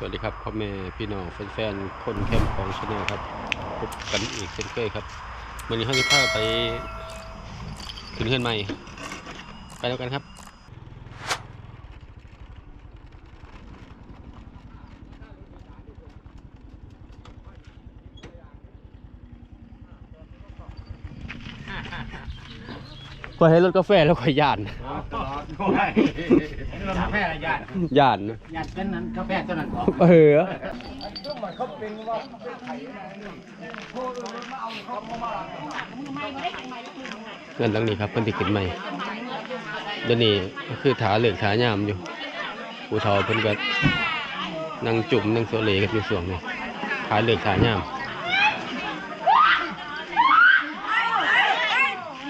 สวัสดีครับพ่อแม่พี่น้องแฟนๆคนแคมป์ของชาแนลครับพบกันอีกเช่นเคยครับวันนี้เขาจะพาไปขึ้นเฮือนใหม่ ไปแล้วกันครับก็ให้รถกาแฟแล้วก็ย่าน กาแฟอะไรญาติย่านนะญาติกันนั้นกาแฟตัวนั้นก่อนเออเงินตั้งนี้ครับเพิ่นติขึ้นใหม่เดี๋ยวนี้ก็คือถาเหลืองถายามอยู่ปูเทาเพิ่นก็นั่งจุ่มนั่งโซเลกันอยู่ส่วงนี้ถาเหลืองถายาม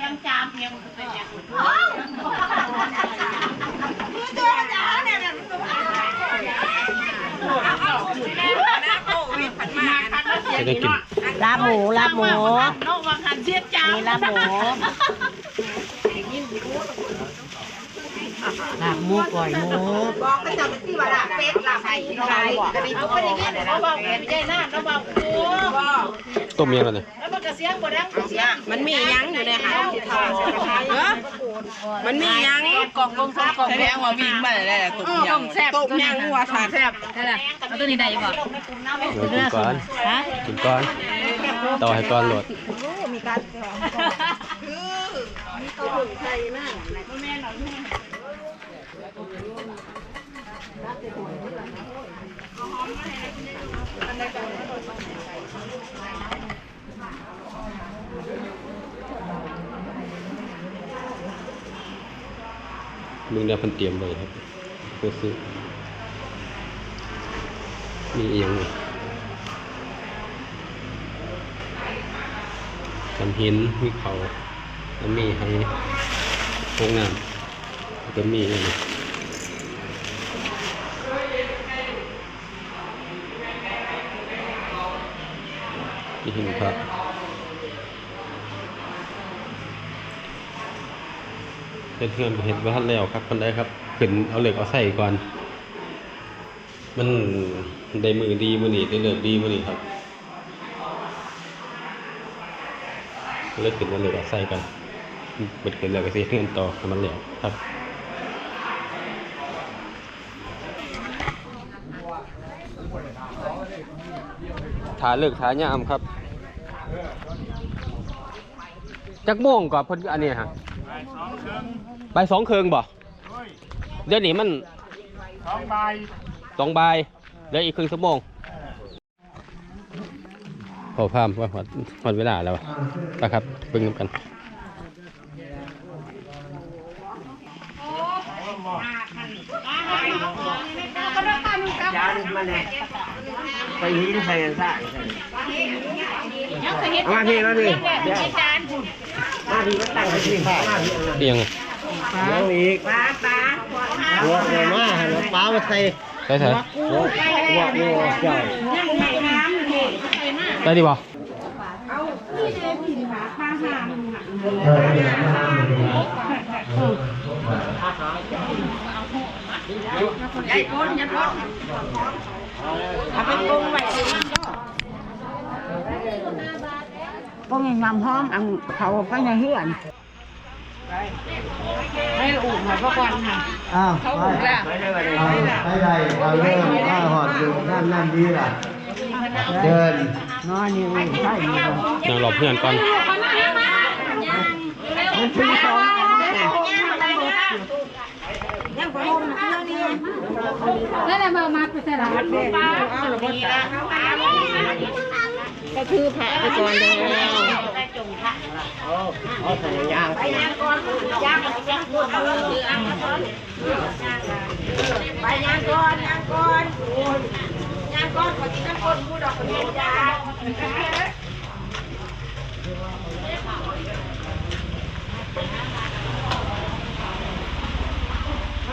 ยังจามยังเป็นอย่าง จะได้กิน ลาบหมูลาบหมูนกวังหันเชียดจามมีลาบหมูลาบหมูก่อยหมูบอกก็จะเป็นที่ว่าละเป็ดละไก่ไก่กระดิ่งก็ได้ยินเขาบอกไม่ใช่หน้าเขาบอกโอ้ต้มยังแล้วเนี่ยแล้วมันก็ เสียงบ่ดังเสียงมันมียังอยู่ในค่ะเออมันมียังกล่องกล่องกล่องแสดงว่าวิ่งมาแล้วตุ่มยังตุ่มยังวัวสาแซ่บเอาตัวนี้ได้ยังบ่เดี๋ยวกินก่อนกินก่อนต่อให้ก่อนโหลดมึงได้เพัน มึงได้พันเตรียมไลยครับก็ซื้อมีเอียงเลยจำหินมีเขาจะมีให้พวกงานจะมีอะไรที่หินพระ เห็นเพื่อนเห็นว่าทันแล้วครับคนได้ครับขึ้นเอาเหล็กเอาใส่ก่อน มันได้มือดีมือนีได้เลือกดีมือนีครับเลือกขึ้นเอาเหล็กเอาใส่กันเปิดขึ้นแล้วก็เสียเงินต่อให้มันแล้วครับถาเลิกถายามครับ จักโมงก่อนเพิ่นอันนี้ฮะ ไปสองเคืองบ่เดี๋ยวนี้มันสองใบสองใบายเดี๋ยวอีกครึ่งชั่วโมงขอพามว่าหมดหมดเวลาแล้วนะครับเบิ่งกัน ยาดิมาเนี่ยไปหินใส่ซะยังเคยเห็นมาทีมาทีจานคุ ณมาทีก็ตั้งไปทีมาทีเอียงเดี๋ยวอีกปลาปลาหัวหัวมาหัวปลามาใส่ใช่ใช่หัวหัวหัวเจ้ายังไม่น้ำนี่ใส่มาได้ดีบ่ใหญ่ก้นยัดรถเอาไปปรุงไว้ ก็มีน้ำหอมอันเขาไปในเฮือนให้อุ่นหอยพวกวันค่ะอ้าวเขาอุ่นแล้วไปเลยไปเลยเอาไปได้เอาเริ่มว่าหอดอยู่นั่นนั่นดีล่ะเดินนอนอยู่ใช่อยู่นางหลบเพื่อนก่อนมันถึงสองนั่นแหละมามาไปใส่ละปลาเอาละบ่จ้า ก็คือพระไปก่อนแล้วจงพระเอาใส่ยางไปยางก่อนยางยางก่อนคืออ่างก่อนไปยางก่อนยางก่อนยางก่อนขอกินน้ำก้นผู้ดอกเบี้ยจ้า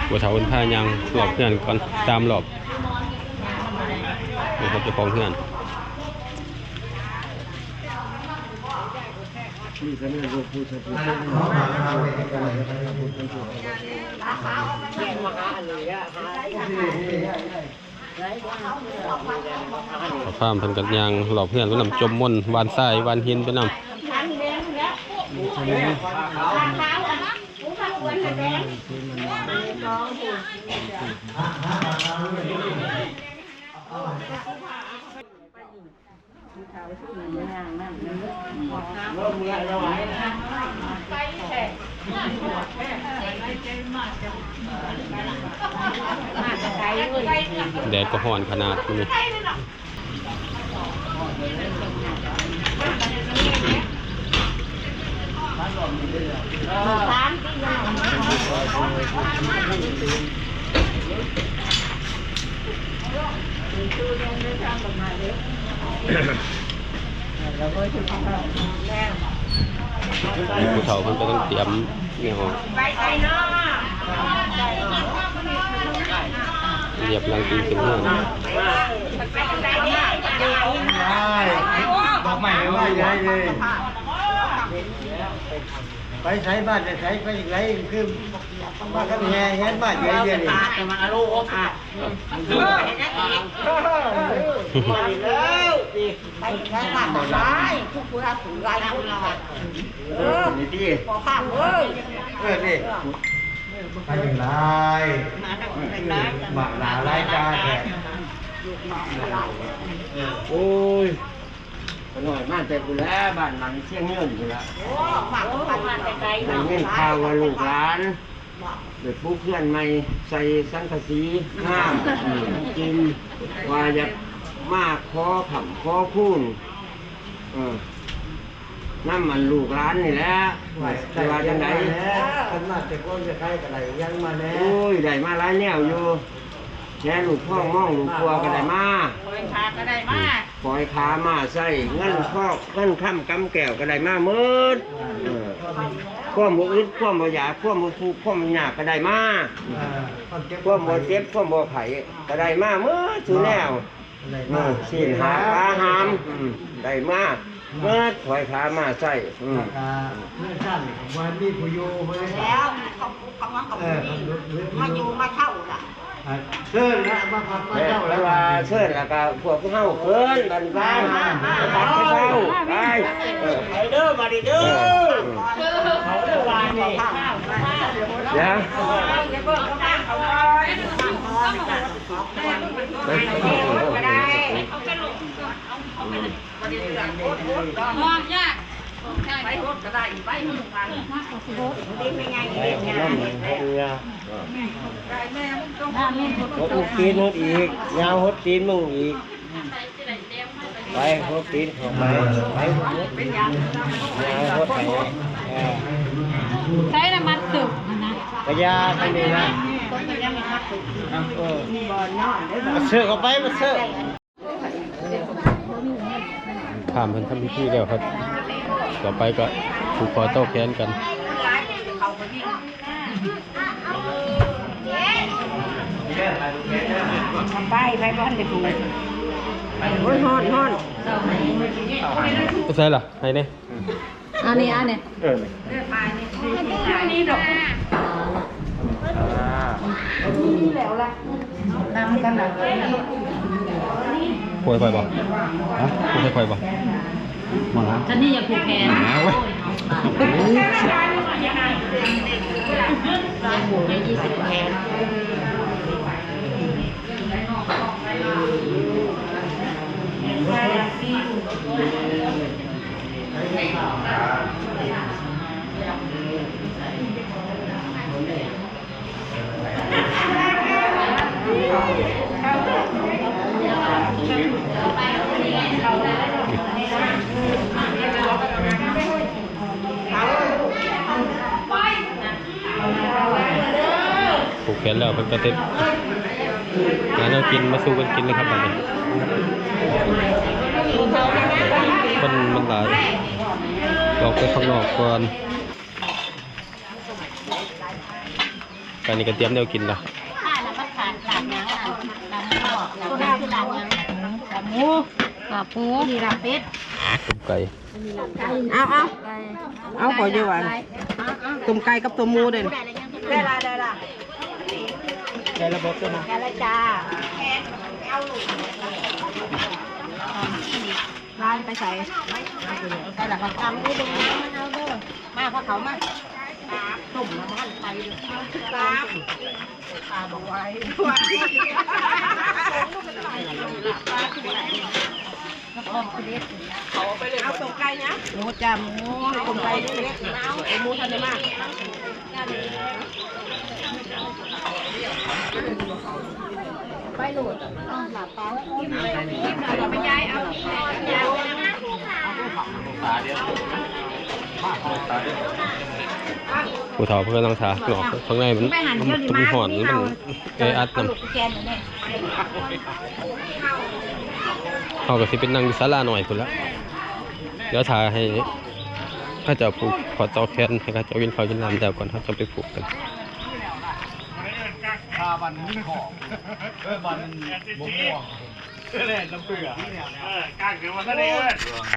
บัวเถาเป็นผ้ายางหลอบเพื่อนก่อนตามหลบนี่ครับเจ้าของเพื่อน ข้ายผู้ามาหาอะไรอะหาขอฟาร์มพิ่นกันยางหลอกเพื่อนไปนำจมม่นวานทรายวานหินไปนำ แดดก็ห่อนขนาดนี้ ผู้เฒ่าเพิ่นก็ต้องเตรียมเนี่ยเอเนาะเรียบรังกินขึ้นเฮือนไปใส่เนี่ยได้ดอกไม้ไม่ย้ายเลย ไปใช้บ้านใช้ไปอย่างไรคือบ้านก็แง่เงี้ยบ้านใหญ่เดียวนี่แต่มันอารมณ์อ้ค่ะมาอีกแล้วไปใส่บ้านบ่ได้ทุกคนถูกไล่คนละเออนี่ดิพอข้ามเอ้ยเออดิไปอย่งไรหมากหนาไร้กาแขกโอ้ย หน่อยมาแต่กูแล้วบ้านหลังเชียงเงื่อนกูแล้วโอ้ฝากฝากมาไกลๆได้เนาะเงินข่าวว่าลูกหลานเด็กผู้เพื่อนใหม่ใส่สังกะสีห้ามอืมกินว่าจะมาขอขำขอคูนเออน้ำมันลูกหลานนี่แหละว่าจะว่าจังไดคนมาแต่คนจะใครกันไรยังมาแน่โอ้ยได้มาหลายแนวอยู่ แค่ลูกพ่อมองลูกครัวก็ได้มาพาก็ได้มาปล่อยขามาใส่เงินพ่อเงินค้ำกำแก้วก็ได้มาเมิดเออความบ่อึดความบ่อยากความบ่ทุกข์ความบ่ยากก็ได้มาความเจ็บความบ่เจ็บความบ่ไข้ก็ได้มาเมื่อสุแนวเออสิ้นหาปลาหามอืมได้มาเมื่อถอยขามาใส่อืมเมื่อสั้นวันนี้ผู้อยู่เมื่อแล้วเขาเขาว่าเขาเออมาอยู่มาเท่าล่ะ เชิญนะมาพักมาเจ้าแล้วว่าเชิญแล้วก็พวกเฮาเพิ่นบันบ้านไปไปเฮาไปไปเด้อมาดิเด้อเขาเรียกว่าเนี่เดี๋ยวอย่าเบิ่งเขาข้างเขาได้มองยากไปรถก็ได้ไปหมู่กันดิ้นไม่ไงไปดิ้นเอาไงน้ำมั นเรือไม่ต้องหดลูกตีนหดอีกยาวหดตีนมึงอีก ไปหดตีนเข้าไปไปหดยาวหดไปใช้น้ำมันสุกนะกระยาทำนี่นะเออมาเสือกออกไปมาเสือกถามเพิ่นทำพิธีแล้วครับ ต่อไปก็ผูกคอโต้แขนกัน ไปไปบ้านเด็กโอ้ยฮอนฮอนก็ใช่ล่ะให้เนี่ยอันนี้อันนี้เออนี่ดอกน้ำกันนะป่วยค่อยบ่ฮะป่วยค่อยบ่มาละฉันนี่อยากผูกแขนมาเว้ยผูกได้ยี่สิบแขน ผูกแขนแล้วเพิ่นก็เต็มงานเรากินมาสู้กันกินเลยครับบัดนี้คนมันหลายออกไปข้างนอกก่อนตอนนี้ก็เตรียมแนวกินแล้วข้าแล้วก็ขาดหลังยังอะหลังหอกหลังหลังยังกับหมูมีลาเป็ดต้มไก่เอาเอาเอาขอเยอะหวานต้มไก่กับต้มหมูเด่นได้ละได้ละ ได้ระบบตัวนะได้ละจ้าร้านไปใส่แต่ละคำที่ดึงน้ำมันเอาเด้อมาพอเขามาตุ่มแล้วมันไปเลยครับตาบอกไว้เอาตกไก่นะหมูจ้าหมูต้มไก่ด้วยเล็กเอาไอ้หมูทันได้มาก ไปโหลดอ้าวหลับเปล่าไปย้ายเอาที่ไหนย้ายไปนะผู้เฒ่าเพิ่อนกำลังทาหนอกข้างในมันมันตุ้มหอนมันเออัดนำเขาก็สิเป็นนั่งอยู่ศาลาหน่อยพุ่นละเดี๋ยวถ่าให้ถ้าเจะผูกขอต่อแขนให้เขาเจะวินเขาวินน้ำแล้วก่อนเขาจะไปผูกกันาบันนี่ของเออบันม่วงเออแหละน้ำเปลือก เออก้างเกินมาซะเลย